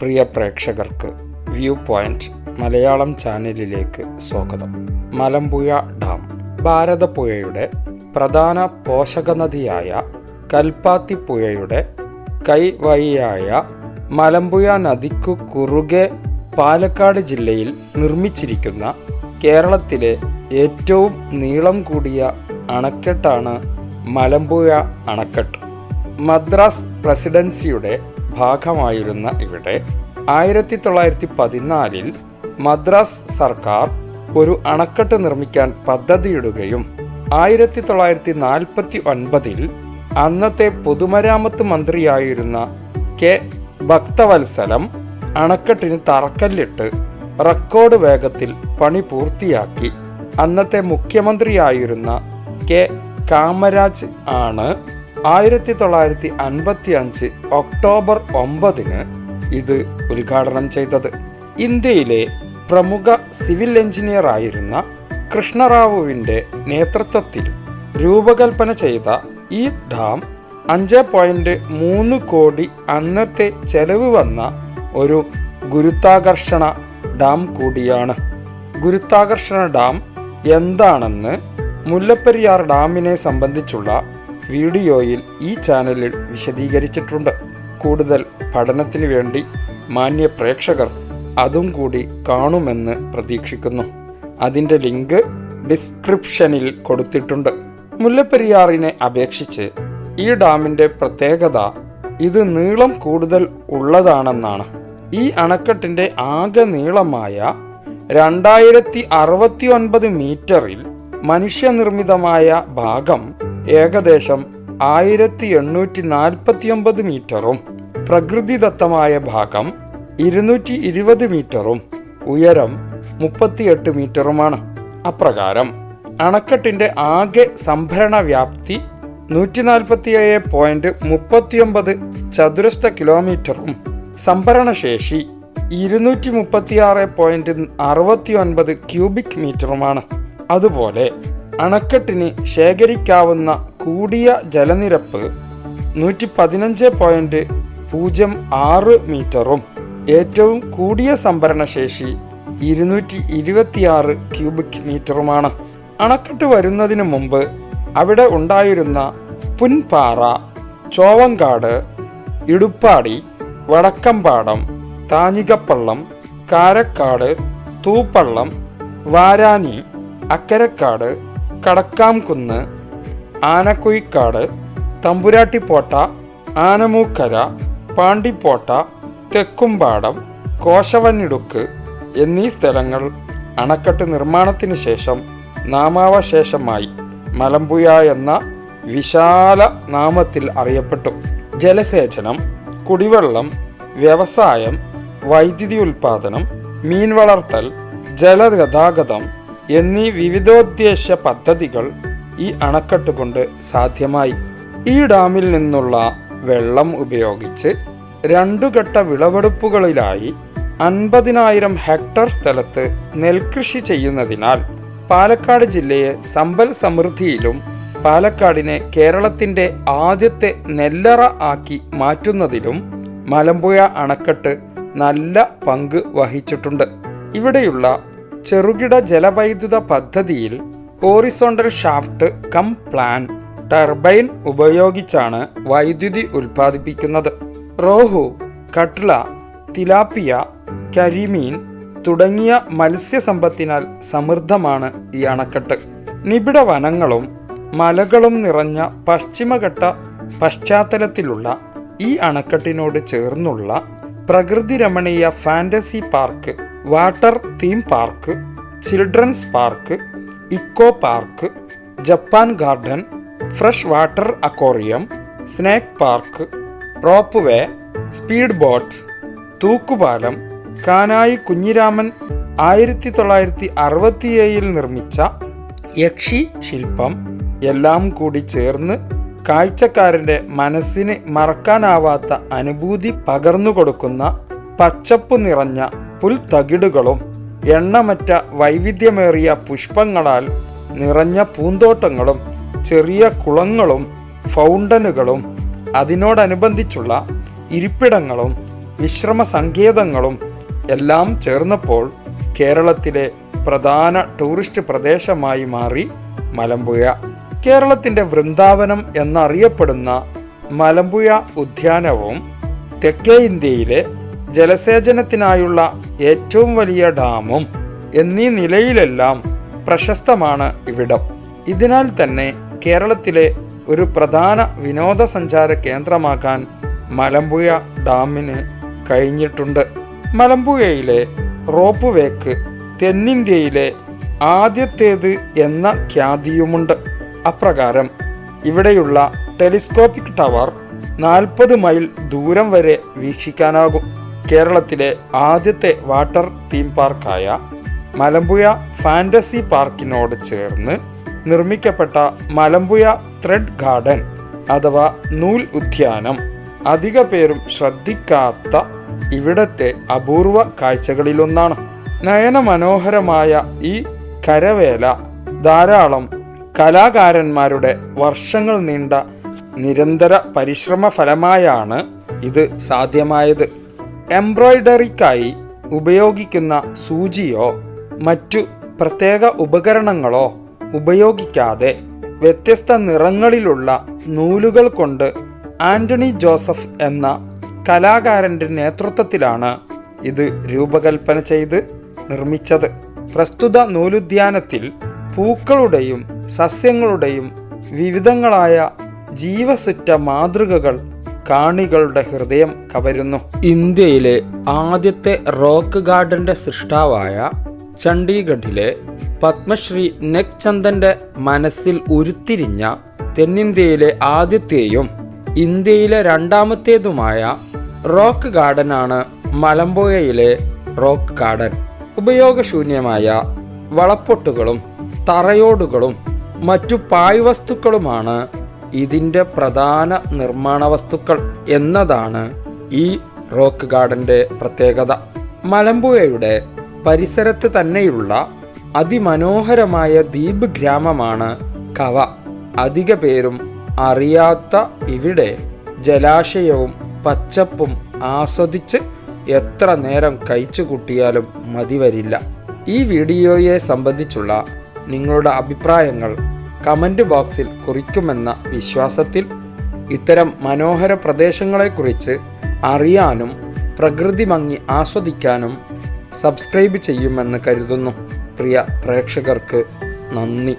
പ്രിയ പ്രേക്ഷകർക്ക് view point Malayalam ചാനലിലേക്ക് സ്വാഗതം. മലമ്പുഴ ഡാം ഭാരതപ്പുഴയുടെ പ്രധാന പോഷകനദിയായ കൽപ്പാത്തി പുഴയുടെ കൈവഴിയായ മലമ്പുഴ നദിക്കു കുറുകെ പാലക്കാട് ജില്ലയിൽ നിർമ്മിച്ചിരിക്കുന്ന കേരളത്തിലെ ഏറ്റവും നീളം കൂടിയ അണക്കെട്ടാണ് മലമ്പുഴ അണക്കെട്ട്. മദ്രാസ് പ്രസിഡൻസിയുടെ ഭാഗമായിരുന്ന ഇവിടെ ആയിരത്തി തൊള്ളായിരത്തി പതിനാലിൽ മദ്രാസ് സർക്കാർ ഒരു അണക്കെട്ട് നിർമ്മിക്കാൻ പദ്ധതിയിടുകയും ആയിരത്തി തൊള്ളായിരത്തി നാൽപ്പത്തി ഒൻപതിൽ അന്നത്തെ പൊതുമരാമത്ത് മന്ത്രിയായിരുന്ന കെ ഭക്തവത്സലം അണക്കെട്ടിന് തറക്കല്ലിട്ട് റെക്കോർഡ് വേഗത്തിൽ പണി പൂർത്തിയാക്കി. അന്നത്തെ മുഖ്യമന്ത്രിയായിരുന്ന കെ കാമരാജ് ആണ് ആയിരത്തി തൊള്ളായിരത്തി അൻപത്തി അഞ്ച് ഒക്ടോബർ ഒമ്പതിന് ഇത് ഉദ്ഘാടനം ചെയ്തത്. ഇന്ത്യയിലെ പ്രമുഖ സിവിൽ എഞ്ചിനീയർ ആയിരുന്ന കൃഷ്ണറാവുവിന്റെ നേതൃത്വത്തിൽ രൂപകൽപ്പന ചെയ്ത ഈ ഡാം അഞ്ച് പോയിന്റ് മൂന്ന് കോടി അന്നത്തെ ചെലവ് വന്ന ഒരു ഗുരുത്വാകർഷണ ഡാം കൂടിയാണ്. ഗുരുത്വാകർഷണ ഡാം എന്താണെന്ന് മുല്ലപ്പെരിയാർ ഡാമിനെ സംബന്ധിച്ചുള്ള വീഡിയോയിൽ ഈ ചാനലിൽ വിശദീകരിച്ചിട്ടുണ്ട്. കൂടുതൽ പഠനത്തിന് വേണ്ടി മാന്യ പ്രേക്ഷകർ അതും കൂടി കാണുമെന്ന് പ്രതീക്ഷിക്കുന്നു. അതിന്റെ ലിങ്ക് ഡിസ്ക്രിപ്ഷനിൽ കൊടുത്തിട്ടുണ്ട്. മുല്ലപ്പെരിയാറിനെ അപേക്ഷിച്ച് ഈ ഡാമിന്റെ പ്രത്യേകത ഇത് നീളം കൂടുതൽ ഉള്ളതാണെന്നാണ്. ഈ അണക്കെട്ടിന്റെ ആകെ നീളമായ രണ്ടായിരത്തി അറുപത്തി ഒൻപത് മീറ്ററിൽ മനുഷ്യനിർമ്മിതമായ ഭാഗം ഏകദേശം ആയിരത്തി എണ്ണൂറ്റി നാൽപ്പത്തി ഒമ്പത് മീറ്ററും പ്രകൃതിദത്തമായ ഭാഗം ഇരുന്നൂറ്റി ഇരുപത് മീറ്ററും ഉയരം മുപ്പത്തിയെട്ട് മീറ്ററുമാണ്. അപ്രകാരം അണക്കെട്ടിന്റെ ആകെ സംഭരണ വ്യാപ്തി നൂറ്റി നാൽപ്പത്തി ഏഴ് പോയിന്റ് മുപ്പത്തിയൊമ്പത് ചതുരശ്ര കിലോമീറ്ററും സംഭരണശേഷി ഇരുന്നൂറ്റി മുപ്പത്തിയാറ് പോയിന്റ് അറുപത്തി ഒൻപത് ക്യൂബിക് മീറ്ററുമാണ്. അതുപോലെ അണക്കെട്ടിന് ശേഖരിക്കാവുന്ന കൂടിയ ജലനിരപ്പ് നൂറ്റി പതിനഞ്ച് പോയിന്റ് പൂജ്യം ആറ് മീറ്ററും ഏറ്റവും കൂടിയ സംഭരണശേഷി ഇരുന്നൂറ്റി ഇരുപത്തിയാറ് ക്യൂബിക് മീറ്ററുമാണ്. അണക്കെട്ട് വരുന്നതിന് മുമ്പ് അവിടെ ഉണ്ടായിരുന്ന പുൻപാറ ചോവങ്കാട് ഇടുപ്പാടി വടക്കമ്പാടം താഞ്ഞികപ്പള്ളം കാരക്കാട് തൂപ്പള്ളം വാരാനി അക്കരക്കാട് കടക്കാംകുന്ന് ആനക്കുഴിക്കാട് തമ്പുരാട്ടിപ്പോട്ട ആനമൂക്കര പാണ്ടിപ്പോട്ട തെക്കുംപാടം കോശവന്നിടുക്ക് എന്നീ സ്ഥലങ്ങൾ അണക്കെട്ട് നിർമ്മാണത്തിന് ശേഷം നാമാവശേഷമായി മലമ്പുഴ എന്ന വിശാല നാമത്തിൽ അറിയപ്പെട്ടു. ജലസേചനം കുടിവെള്ളം വ്യവസായം വൈദ്യുതി ഉൽപാദനം മീൻ വളർത്തൽ ജലഗതാഗതം എന്നീ വിവിധോദ്ദേശ പദ്ധതികൾ ഈ അണക്കെട്ട് കൊണ്ട് സാധ്യമായി. ഈ ഡാമിൽ നിന്നുള്ള വെള്ളം ഉപയോഗിച്ച് രണ്ടു ഘട്ട വിളവെടുപ്പുകളിലായി അൻപതിനായിരം ഹെക്ടർ സ്ഥലത്ത് നെൽകൃഷി ചെയ്യുന്നതിനാൽ പാലക്കാട് ജില്ലയെ സമ്പൽ സമൃദ്ധിയിലും പാലക്കാടിനെ കേരളത്തിന്റെ ആദ്യത്തെ നെല്ലറ ആക്കി മാറ്റുന്നതിലും മലമ്പുഴ അണക്കെട്ട് നല്ല പങ്ക് വഹിച്ചിട്ടുണ്ട്. ഇവിടെയുള്ള ചെറുകിട ജലവൈദ്യുത പദ്ധതിയിൽ horizontal shaft come plan turbine ഉപയോഗിച്ചാണ് വൈദ്യുതി ഉൽപ്പാദിപ്പിക്കുന്നത്. റോഹു കട്ല തിലാപ്പിയ കരിമീൻ തുടങ്ങിയ മത്സ്യസമ്പത്തിനാൽ സമൃദ്ധമാണ് ഈ അണക്കെട്ട്. നിബിഡ വനങ്ങളും മലകളും നിറഞ്ഞ പശ്ചിമഘട്ട പശ്ചാത്തലത്തിലുള്ള ഈ അണക്കെട്ടിനോട് ചേർന്നുള്ള പ്രകൃതിരമണീയ fantasy park water theme park children's park eco park Japan garden fresh water aquarium snake park ropeway speed boat തൂക്കുപാലം കാനായി കുഞ്ഞിരാമൻ ആയിരത്തി തൊള്ളായിരത്തി അറുപത്തിയേഴിൽ നിർമ്മിച്ച യക്ഷി ശില്പം എല്ലാം കൂടി ചേർന്ന് കാഴ്ചക്കാരന്റെ മനസ്സിന് മറക്കാനാവാത്ത അനുഭൂതി പകർന്നു കൊടുക്കുന്ന പച്ചപ്പ് നിറഞ്ഞ പുൽത്തകിടുകളും എണ്ണമറ്റ വൈവിധ്യമേറിയ പുഷ്പങ്ങളാൽ നിറഞ്ഞ പൂന്തോട്ടങ്ങളും ചെറിയ കുളങ്ങളും ഫൗണ്ടനുകളും അതിനോടനുബന്ധിച്ചുള്ള ഇരിപ്പിടങ്ങളും വിശ്രമ സങ്കേതങ്ങളും എല്ലാം ചേർന്നപ്പോൾ കേരളത്തിലെ പ്രധാന ടൂറിസ്റ്റ് പ്രദേശമായി മാറി മലമ്പുഴ. കേരളത്തിന്റെ വൃന്ദാവനം എന്നറിയപ്പെടുന്ന മലമ്പുഴ ഉദ്യാനവും തെക്കേ ഇന്ത്യയിലെ ജലസേചനത്തിനായുള്ള ഏറ്റവും വലിയ ഡാമും എന്നീ നിലയിലെല്ലാം പ്രശസ്തമാണ് ഇവിടം. ഇതിനാൽ തന്നെ കേരളത്തിലെ ഒരു പ്രധാന വിനോദസഞ്ചാര കേന്ദ്രമാക്കാൻ മലമ്പുഴ ഡാമിന് കഴിഞ്ഞിട്ടുണ്ട്. മലമ്പുഴയിലെ റോപ്പ് വേക്ക് തെന്നിന്ത്യയിലെ ആദ്യത്തേത് എന്ന ഖ്യാതിയുമുണ്ട്. അപ്രകാരം ഇവിടെയുള്ള ടെലിസ്കോപ്പിക് ടവർ നാൽപ്പത് മൈൽ ദൂരം വരെ വീക്ഷിക്കാനാകും. കേരളത്തിലെ ആദ്യത്തെ വാട്ടർ തീം പാർക്കായ മലമ്പുഴ ഫാന്റസി പാർക്കിനോട് ചേർന്ന് നിർമ്മിക്കപ്പെട്ട മലമ്പുഴ ത്രെഡ് ഗാർഡൻ അഥവാ നൂൽ ഉദ്യാനം. അധിക പേരും ശ്രദ്ധിക്കാത്ത ഇവിടത്തെ അപൂർവ കാഴ്ചകളിലൊന്നാണ്. നയനമനോഹരമായ ഈ കരവേല ധാരാളം കലാകാരന്മാരുടെ വർഷങ്ങൾ നീണ്ട നിരന്തര പരിശ്രമ ഫലമായാണ് ഇത് സാധ്യമായത്. എംബ്രോയ്ഡറിക്കായി ഉപയോഗിക്കുന്ന സൂചിയോ മറ്റു പ്രത്യേക ഉപകരണങ്ങളോ ഉപയോഗിക്കാതെ വ്യത്യസ്ത നിറങ്ങളിലുള്ള നൂലുകൾ കൊണ്ട് ആന്റണി ജോസഫ് എന്ന കലാകാരന്റെ നേതൃത്വത്തിലാണ് ഇത് രൂപകൽപ്പന ചെയ്ത് നിർമ്മിച്ചത്. പ്രസ്തുത നൂലുദ്യാനത്തിൽ പൂക്കളുടെയും സസ്യങ്ങളുടെയും വിവിധങ്ങളായ ജീവസുറ്റ മാതൃകകൾ കാണികളുടെ ഹൃദയം കവരുന്നു. ഇന്ത്യയിലെ ആദ്യത്തെ റോക്ക് ഗാർഡന്റെ സൃഷ്ടാവായ ചണ്ഡീഗഢിലെ പത്മശ്രീ നെക് ചന്ദന്റെ മനസ്സിൽ ഉരുത്തിരിഞ്ഞ തെന്നിന്ത്യയിലെ ആദ്യത്തെയും ഇന്ത്യയിലെ രണ്ടാമത്തേതുമായ റോക്ക് ഗാർഡനാണ് മലമ്പുഴയിലെ റോക്ക് ഗാർഡൻ. ഉപയോഗശൂന്യമായ വളപ്പൊട്ടുകളും തറയോടുകളും മറ്റു പാഴ്വസ്തുക്കളുമാണ് ഇതിന്റെ പ്രധാന നിർമ്മാണ വസ്തുക്കൾ എന്നതാണ് ഈ റോക്ക് ഗാർഡന്റെ പ്രത്യേകത. മലമ്പുഴയുടെ പരിസരത്ത് തന്നെയുള്ള അതിമനോഹരമായ ദ്വീപ് ഗ്രാമമാണ് കവ. അധിക പേരും അറിയാത്ത ഇവിടെ ജലാശയവും പച്ചപ്പും ആസ്വദിച്ച് എത്ര നേരം കഴിച്ചു കൂട്ടിയാലും മതിവരില്ല. ഈ വീഡിയോയെ സംബന്ധിച്ചുള്ള നിങ്ങളുടെ അഭിപ്രായങ്ങൾ കമന്റ് ബോക്സിൽ കുറിക്കുമെന്ന വിശ്വാസത്തിൽ ഇത്തരം മനോഹര പ്രദേശങ്ങളെക്കുറിച്ച് അറിയാനും പ്രകൃതി ഭംഗി ആസ്വദിക്കാനും സബ്സ്ക്രൈബ് ചെയ്യുമെന്ന് കരുതുന്നു. പ്രിയ പ്രേക്ഷകർക്ക് നന്ദി.